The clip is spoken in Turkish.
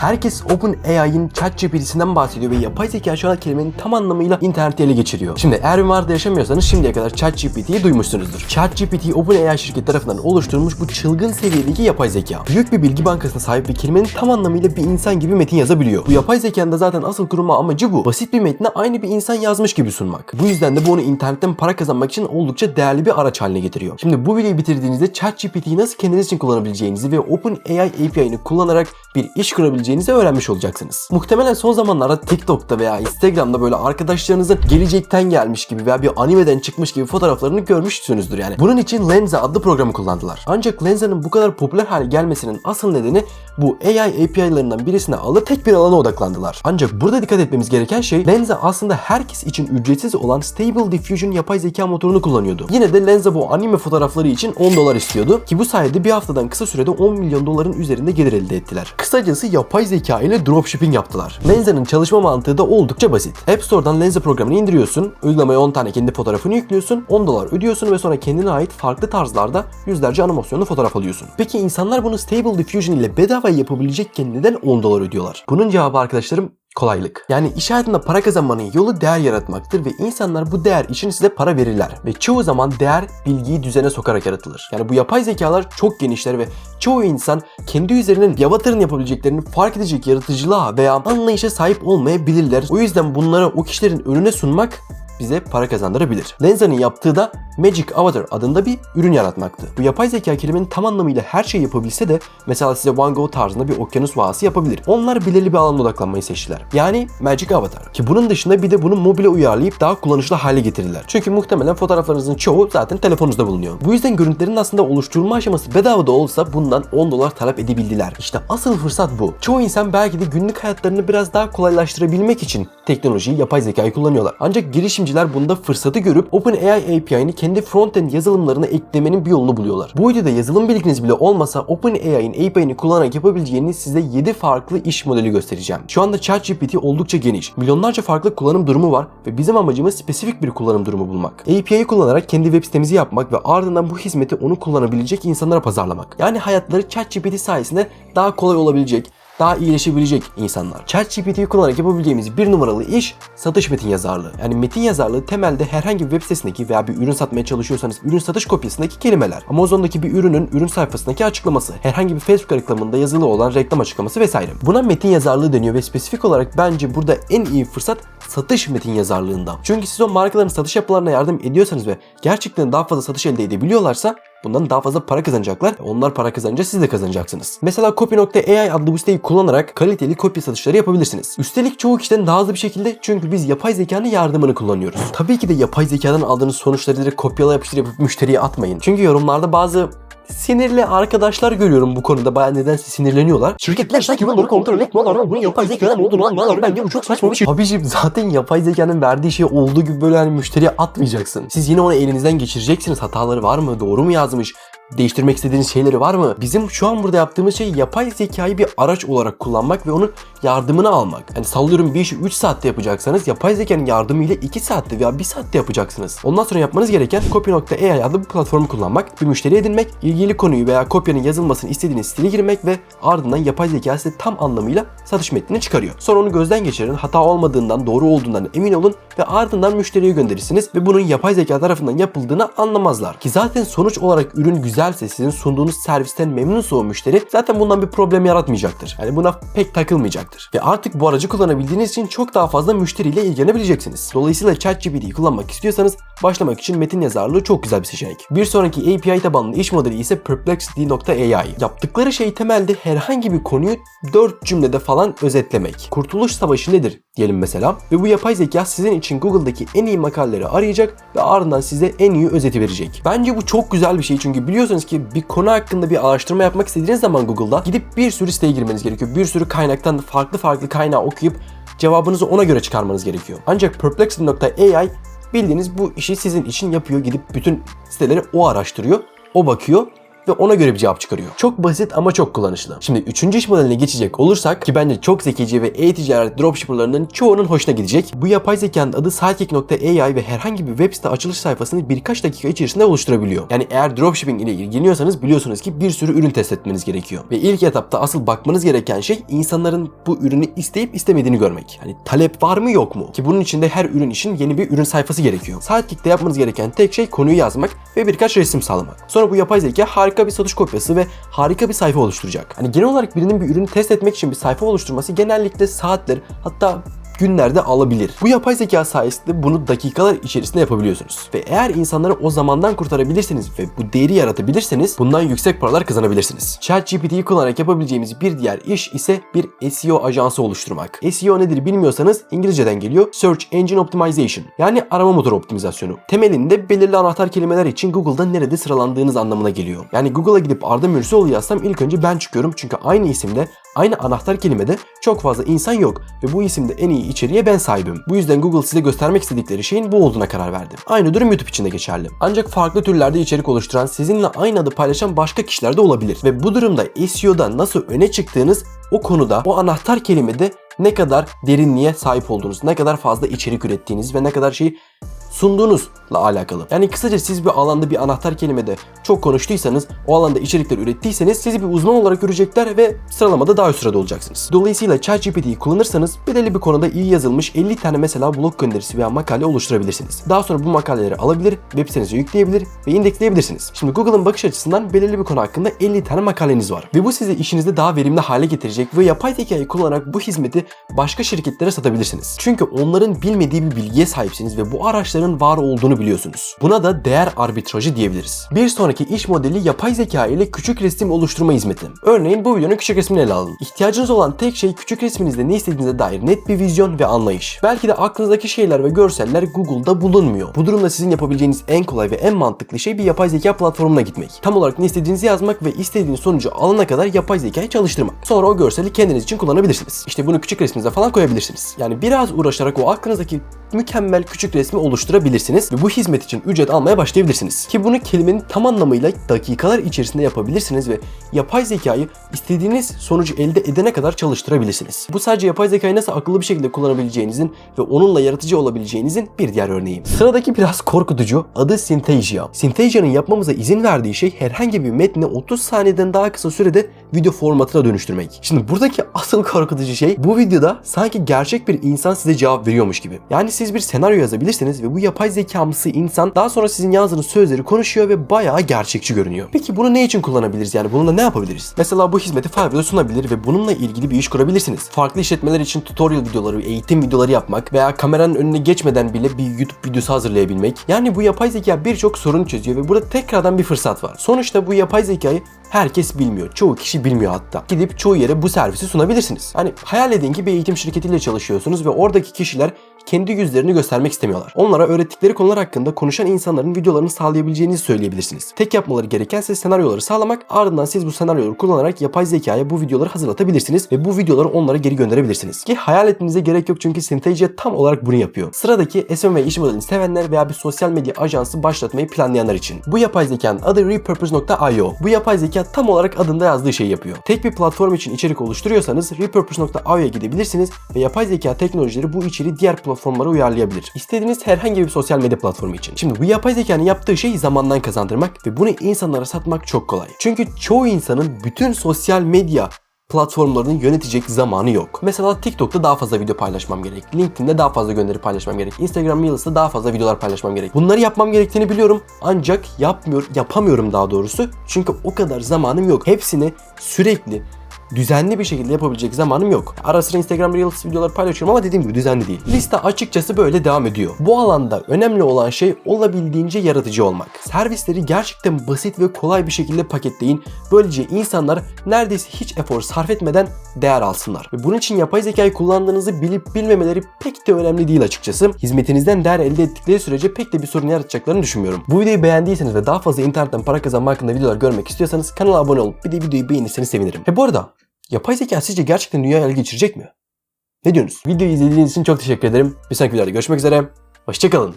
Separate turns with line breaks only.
Herkes OpenAI'ın ChatGPT'sinden bahsediyor ve yapay zeka şu an kelimenin tam anlamıyla interneti ele geçiriyor. Şimdi eğer bir mağarada yaşamıyorsanız şimdiye kadar ChatGPT'yi duymuşsunuzdur. ChatGPT OpenAI şirketi tarafından oluşturulmuş bu çılgın seviyedeki yapay zeka. Büyük bir bilgi bankasına sahip ve kelimenin tam anlamıyla bir insan gibi metin yazabiliyor. Bu yapay zekanın da zaten asıl kurulma amacı bu. Basit bir metni aynı bir insan yazmış gibi sunmak. Bu yüzden de bu onu internetten para kazanmak için oldukça değerli bir araç haline getiriyor. Şimdi bu videoyu bitirdiğinizde ChatGPT'yi nasıl kendiniz için kullanabileceğinizi ve OpenAI API'ni kullanarak bir iş kurabileceğinizi öğrenmiş olacaksınız. Muhtemelen son zamanlarda TikTok'ta veya Instagram'da böyle arkadaşlarınızın gelecekten gelmiş gibi veya bir animeden çıkmış gibi fotoğraflarını görmüşsünüzdür yani. Bunun için Lenza adlı programı kullandılar. Ancak Lenza'nın bu kadar popüler hale gelmesinin asıl nedeni bu AI API'larından birisine alıp tek bir alana odaklandılar. Ancak burada dikkat etmemiz gereken şey Lenza aslında herkes için ücretsiz olan Stable Diffusion yapay zeka motorunu kullanıyordu. Yine de Lenza bu anime fotoğrafları için 10 dolar istiyordu ki bu sayede bir haftadan kısa sürede 10 milyon doların üzerinde gelir elde ettiler. Kısacası yapay zeka ile dropshipping yaptılar. Lenza'nın çalışma mantığı da oldukça basit. App Store'dan Lenza programını indiriyorsun, uygulamaya 10 tane kendi fotoğrafını yüklüyorsun, 10 dolar ödüyorsun ve sonra kendine ait farklı tarzlarda yüzlerce animasyonlu fotoğraf alıyorsun. Peki insanlar bunu Stable Diffusion ile bedava yapabilecekken neden 10 dolar ödüyorlar? Bunun cevabı arkadaşlarım kolaylık. Yani iş hayatında para kazanmanın yolu değer yaratmaktır ve insanlar bu değer için size para verirler. Ve çoğu zaman değer bilgiyi düzene sokarak yaratılır. Yani bu yapay zekalar çok genişler ve çoğu insan kendi üzerinden yavatarın yapabileceklerini fark edecek yaratıcılığa veya anlayışa sahip olmayabilirler. O yüzden bunları o kişilerin önüne sunmak bize para kazandırabilir. Lenza'nın yaptığı da Magic Avatar adında bir ürün yaratmaktı. Bu yapay zeka kelimenin tam anlamıyla her şeyi yapabilse de mesela size Van Gogh tarzında bir okyanus vahası yapabilir. Onlar belirli bir alanda odaklanmayı seçtiler. Yani Magic Avatar. Ki bunun dışında bir de bunu mobile uyarlayıp daha kullanışlı hale getirdiler. Çünkü muhtemelen fotoğraflarınızın çoğu zaten telefonunuzda bulunuyor. Bu yüzden görüntülerin aslında oluşturulma aşaması bedava da olsa bundan 10 dolar talep edebildiler. İşte asıl fırsat bu. Çoğu insan belki de günlük hayatlarını biraz daha kolaylaştırabilmek için teknolojiyi, yapay zekayı kullanıyorlar. Ancak girişimciler bunda fırsatı görüp OpenAI API'ni kendi frontend yazılımlarına eklemenin bir yolunu buluyorlar. Bu videoda yazılım bilginiz bile olmasa OpenAI'nin API'ni kullanarak yapabileceğiniz size 7 farklı iş modeli göstereceğim. Şu anda ChatGPT oldukça geniş. Milyonlarca farklı kullanım durumu var ve bizim amacımız spesifik bir kullanım durumu bulmak. API'yi kullanarak kendi web sitemizi yapmak ve ardından bu hizmeti onu kullanabilecek insanlara pazarlamak. Yani hayatları ChatGPT sayesinde daha kolay olabilecek, daha iyileşebilecek insanlar. ChatGPT'yi kullanarak yapabileceğimiz bir numaralı iş satış metin yazarlığı. Yani metin yazarlığı temelde herhangi bir web sitesindeki veya bir ürün satmaya çalışıyorsanız ürün satış kopyasındaki kelimeler. Amazon'daki bir ürünün ürün sayfasındaki açıklaması. Herhangi bir Facebook reklamında yazılı olan reklam açıklaması vesaire. Buna metin yazarlığı deniyor ve spesifik olarak bence burada en iyi fırsat satış metin yazarlığında. Çünkü siz o markaların satış yapılarına yardım ediyorsanız ve gerçekten daha fazla satış elde edebiliyorlarsa Bundan daha fazla para kazanacaklar. Onlar para kazanınca siz de kazanacaksınız. Mesela Copy.ai adlı bu siteyi kullanarak kaliteli kopya satışları yapabilirsiniz. Üstelik çoğu kişiden daha hızlı bir şekilde çünkü biz yapay zekanın yardımını kullanıyoruz. Tabii ki de yapay zekadan aldığınız sonuçları direkt kopyala yapıştır yapıp müşteriye atmayın. Çünkü yorumlarda bazı sinirli arkadaşlar görüyorum bu konuda. Baya nedense sinirleniyorlar.
Şirketler sanki bunları kontrol etmiyorlar. Bunun yapay zekadan olduğunu anlıyorlar. Bence bu çok saçma bir şey.
Abicim zaten yapay zekanın verdiği şey olduğu gibi böyle hani müşteriye atmayacaksın. Siz yine onu elinizden geçireceksiniz. Hataları var mı? Doğru mu yazmış? Değiştirmek istediğiniz şeyleri var mı? Bizim şu an burada yaptığımız şey yapay zekayı bir araç olarak kullanmak ve onun yardımını almak. Yani sallıyorum bir işi 3 saatte yapacaksanız yapay zekanın yardımıyla 2 saatte veya 1 saatte yapacaksınız. Ondan sonra yapmanız gereken Copy.ai adlı bu platformu kullanmak, bir müşteri edinmek, ilgili konuyu veya kopyanın yazılmasını istediğiniz stile girmek ve ardından yapay zeka size tam anlamıyla satış metnini çıkarıyor. Sonra onu gözden geçirin, hata olmadığından, doğru olduğundan emin olun ve ardından müşteriye gönderirsiniz ve bunun yapay zeka tarafından yapıldığını anlamazlar. Ki zaten sonuç olarak ürün güzelse sizin sunduğunuz servisten memnunsa o müşteri zaten bundan bir problem yaratmayacaktır. Yani buna pek takılmayacaktır. Ve artık bu aracı kullanabildiğiniz için çok daha fazla müşteriyle ilgilenebileceksiniz. Dolayısıyla ChatGPT'yi kullanmak istiyorsanız başlamak için metin yazarlığı çok güzel bir seçenek. Bir sonraki API tabanlı iş modeli ise Perplexity.ai. Yaptıkları şey temelde herhangi bir konuyu 4 cümlede falan özetlemek. Kurtuluş Savaşı nedir diyelim mesela ve bu yapay zeka sizin için Google'daki en iyi makaleleri arayacak ve ardından size en iyi özeti verecek. Bence bu çok güzel bir şey çünkü biliyorsunuz ki bir konu hakkında bir araştırma yapmak istediğiniz zaman Google'da gidip bir sürü siteye girmeniz gerekiyor. Bir sürü kaynaktan farklı farklı kaynağı okuyup cevabınızı ona göre çıkarmanız gerekiyor. Ancak Perplexity.ai bildiğiniz bu işi sizin için yapıyor. Gidip bütün siteleri o araştırıyor, o bakıyor ve ona göre bir cevap çıkarıyor. Çok basit ama çok kullanışlı. Şimdi üçüncü iş modeline geçecek olursak ki bence çok zekice ve e-ticaret dropshipperlarının çoğunun hoşuna gidecek. Bu yapay zekanın adı sidekick.ai ve herhangi bir web site açılış sayfasını birkaç dakika içerisinde oluşturabiliyor. Yani eğer dropshipping ile ilgileniyorsanız biliyorsunuz ki bir sürü ürün test etmeniz gerekiyor. Ve ilk etapta asıl bakmanız gereken şey insanların bu ürünü isteyip istemediğini görmek. Hani talep var mı yok mu? Ki bunun için de her ürün için yeni bir ürün sayfası gerekiyor. Sidekick'te yapmanız gereken tek şey konuyu yazmak ve birkaç resim sağlamak. Sonra bu yapay zeka harika bir satış kopyası ve harika bir sayfa oluşturacak. Hani genel olarak birinin bir ürünü test etmek için bir sayfa oluşturması genellikle saatler hatta günlerde alabilir. Bu yapay zeka sayesinde bunu dakikalar içerisinde yapabiliyorsunuz. Ve eğer insanları o zamandan kurtarabilirseniz ve bu değeri yaratabilirseniz bundan yüksek paralar kazanabilirsiniz. ChatGPT'yi kullanarak yapabileceğimiz bir diğer iş ise bir SEO ajansı oluşturmak. SEO nedir bilmiyorsanız İngilizceden geliyor. Search Engine Optimization. Yani arama motoru optimizasyonu. Temelinde belirli anahtar kelimeler için Google'da nerede sıralandığınız anlamına geliyor. Yani Google'a gidip Arda Mürsoğlu yazsam ilk önce ben çıkıyorum çünkü aynı isimde Aynı anahtar kelimede çok fazla insan yok ve bu isimde en iyi içeriğe ben sahibim. Bu yüzden Google size göstermek istedikleri şeyin bu olduğuna karar verdi. Aynı durum YouTube için de geçerli. Ancak farklı türlerde içerik oluşturan, sizinle aynı adı paylaşan başka kişiler de olabilir. Ve bu durumda SEO'da nasıl öne çıktığınız o konuda o anahtar kelimede ne kadar derinliğe sahip olduğunuz, ne kadar fazla içerik ürettiğiniz ve ne kadar şeyi sunduğunuzla alakalı. Yani kısaca siz bir alanda bir anahtar kelimede çok konuştuysanız, o alanda içerikler ürettiyseniz sizi bir uzman olarak görecekler ve sıralamada daha üst sırada olacaksınız. Dolayısıyla ChatGPT'yi kullanırsanız belirli bir konuda iyi yazılmış 50 tane mesela blog gönderisi veya makale oluşturabilirsiniz. Daha sonra bu makaleleri alabilir, web sitenize yükleyebilir ve indeksleyebilirsiniz. Şimdi Google'ın bakış açısından belirli bir konu hakkında 50 tane makaleniz var. Ve bu sizi işinizde daha verimli hale getirecek ve yapay zekayı kullanarak bu hizmeti başka şirketlere satabilirsiniz. Çünkü onların bilmediği bir bilgiye sahipsiniz ve bu araçların var olduğunu biliyorsunuz. Buna da değer arbitrajı diyebiliriz. Bir sonraki iş modeli yapay zeka ile küçük resim oluşturma hizmeti. Örneğin bu videonun küçük resmini ele alın. İhtiyacınız olan tek şey küçük resminizde ne istediğinize dair net bir vizyon ve anlayış. Belki de aklınızdaki şeyler ve görseller Google'da bulunmuyor. Bu durumda sizin yapabileceğiniz en kolay ve en mantıklı şey bir yapay zeka platformuna gitmek. Tam olarak ne istediğinizi yazmak ve istediğiniz sonucu alana kadar yapay zekayı çalıştırmak. Sonra o görseli kendiniz için kullanabilirsiniz. İşte bunu küçük resminize falan koyabilirsiniz. Yani biraz uğraşarak o aklınızdaki mükemmel küçük resmi oluşturabilirsiniz ve bu hizmet için ücret almaya başlayabilirsiniz. Ki bunu kelimenin tam anlamıyla dakikalar içerisinde yapabilirsiniz ve yapay zekayı istediğiniz sonucu elde edene kadar çalıştırabilirsiniz. Bu sadece yapay zekayı nasıl akıllı bir şekilde kullanabileceğinizin ve onunla yaratıcı olabileceğinizin bir diğer örneği. Sıradaki biraz korkutucu adı Synthesia. Synthesia'nın yapmamıza izin verdiği şey herhangi bir metni 30 saniyeden daha kısa sürede video formatına dönüştürmek. Şimdi buradaki asıl korkutucu şey bu videoda sanki gerçek bir insan size cevap veriyormuş gibi. Yani siz bir senaryo yazabilirsiniz ve bu yapay zekamsı insan daha sonra sizin yazdığınız sözleri konuşuyor ve bayağı gerçekçi görünüyor. Peki bunu ne için kullanabiliriz yani bununla ne yapabiliriz? Mesela bu hizmeti Fiverr'da sunabilir ve bununla ilgili bir iş kurabilirsiniz. Farklı işletmeler için tutorial videoları, eğitim videoları yapmak veya kameranın önüne geçmeden bile bir YouTube videosu hazırlayabilmek. Yani bu yapay zeka birçok sorun çözüyor ve burada tekrardan bir fırsat var. Sonuçta bu yapay zekayı herkes bilmiyor. Çoğu kişi bilmiyor hatta. Gidip çoğu yere bu servisi sunabilirsiniz. Hani hayal edin ki bir eğitim şirketiyle çalışıyorsunuz ve oradaki kişiler kendi yüzlerini göstermek istemiyorlar. Onlara öğrettikleri konular hakkında konuşan insanların videolarını sağlayabileceğinizi söyleyebilirsiniz. Tek yapmaları gereken size senaryoları sağlamak, ardından siz bu senaryoları kullanarak yapay zekaya bu videoları hazırlatabilirsiniz ve bu videoları onlara geri gönderebilirsiniz. Ki hayal etmenize gerek yok çünkü Synthesia tam olarak bunu yapıyor. Sıradaki ve iş modelini sevenler veya bir sosyal medya ajansı başlatmayı planlayanlar için. Bu yapay zekanın adı Repurpose.io. Bu yapay zeka tam olarak adında yazdığı şeyi yapıyor. Tek bir platform için içerik oluşturuyorsanız Repurpose.io'ya gidebilirsiniz ve yapay zeka teknolojileri bu içeriği diğer platformlara uyarlayabilir. İstediğiniz herhangi bir sosyal medya platformu için. Şimdi bu yapay zekanın yaptığı şey zamandan kazandırmak ve bunu insanlara satmak çok kolay. Çünkü çoğu insanın bütün sosyal medya platformlarını yönetecek zamanı yok. Mesela TikTok'ta daha fazla video paylaşmam gerek. LinkedIn'de daha fazla gönderi paylaşmam gerek. Instagram Reels'ta daha fazla videolar paylaşmam gerek. Bunları yapmam gerektiğini biliyorum ancak yapmıyor, yapamıyorum daha doğrusu. Çünkü o kadar zamanım yok. Hepsini sürekli düzenli bir şekilde yapabilecek zamanım yok. Ara sıra Instagram Reels videoları paylaşıyorum ama dediğim gibi düzenli değil. Liste açıkçası böyle devam ediyor. Bu alanda önemli olan şey olabildiğince yaratıcı olmak. Servisleri gerçekten basit ve kolay bir şekilde paketleyin. Böylece insanlar neredeyse hiç efor sarf etmeden değer alsınlar. Ve bunun için yapay zekayı kullandığınızı bilip bilmemeleri pek de önemli değil açıkçası. Hizmetinizden değer elde ettikleri sürece pek de bir sorun yaratacaklarını düşünmüyorum. Bu videoyu beğendiyseniz ve daha fazla internetten para kazanma hakkında videolar görmek istiyorsanız kanala abone olup bir de videoyu beğenirseniz sevinirim. He bu arada yapay zeka sizce gerçekten dünyaya ele geçirecek mi? Ne diyorsunuz? Videoyu izlediğiniz için çok teşekkür ederim. Bir sonraki videoda görüşmek üzere. Hoşçakalın.